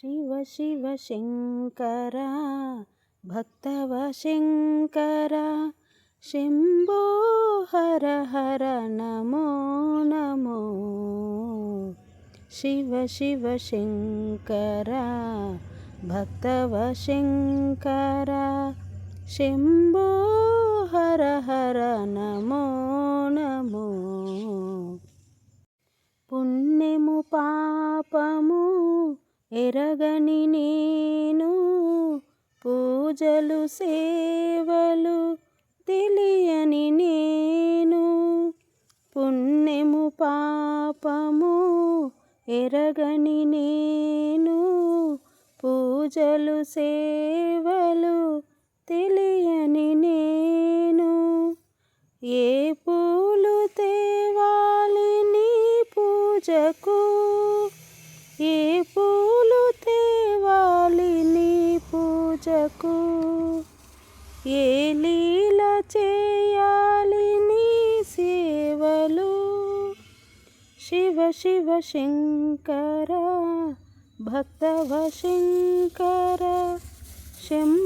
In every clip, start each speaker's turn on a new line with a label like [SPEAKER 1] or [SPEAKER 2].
[SPEAKER 1] శివ శివ శంకర భక్తవ శంకర శంభో హర హర నమో నమో. శివ శివ శంకర భక్తవ శంకర శంభో హర హర నమో నమో. పుణ్యము పా ఎరగని నేను పూజలు సేవలు తెలియని నేను. పుణ్యము పాపము ఎరగని నేను పూజలు సేవలు తెలియని నేను. ఏ పూలు తేవాలి నీ పూజకు? ఏ పూ పూజకు ఏ లీల చేయాలి నీ సేవలు? శివ శివ శంకర భక్తవ శంకర శంభో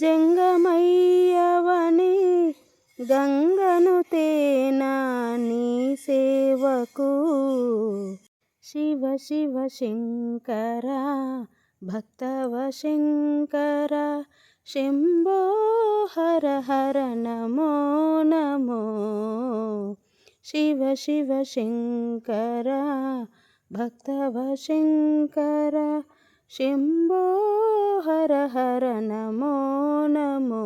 [SPEAKER 1] జంగమయ్యవని గంగను తేనా నీ సేవకు. శివ శివ శంకర భక్తవ శంకర శంభో హర హర నమో నమో. శివ శివ శంకర భక్తవ శంకర శంభో హర హర నమో నమో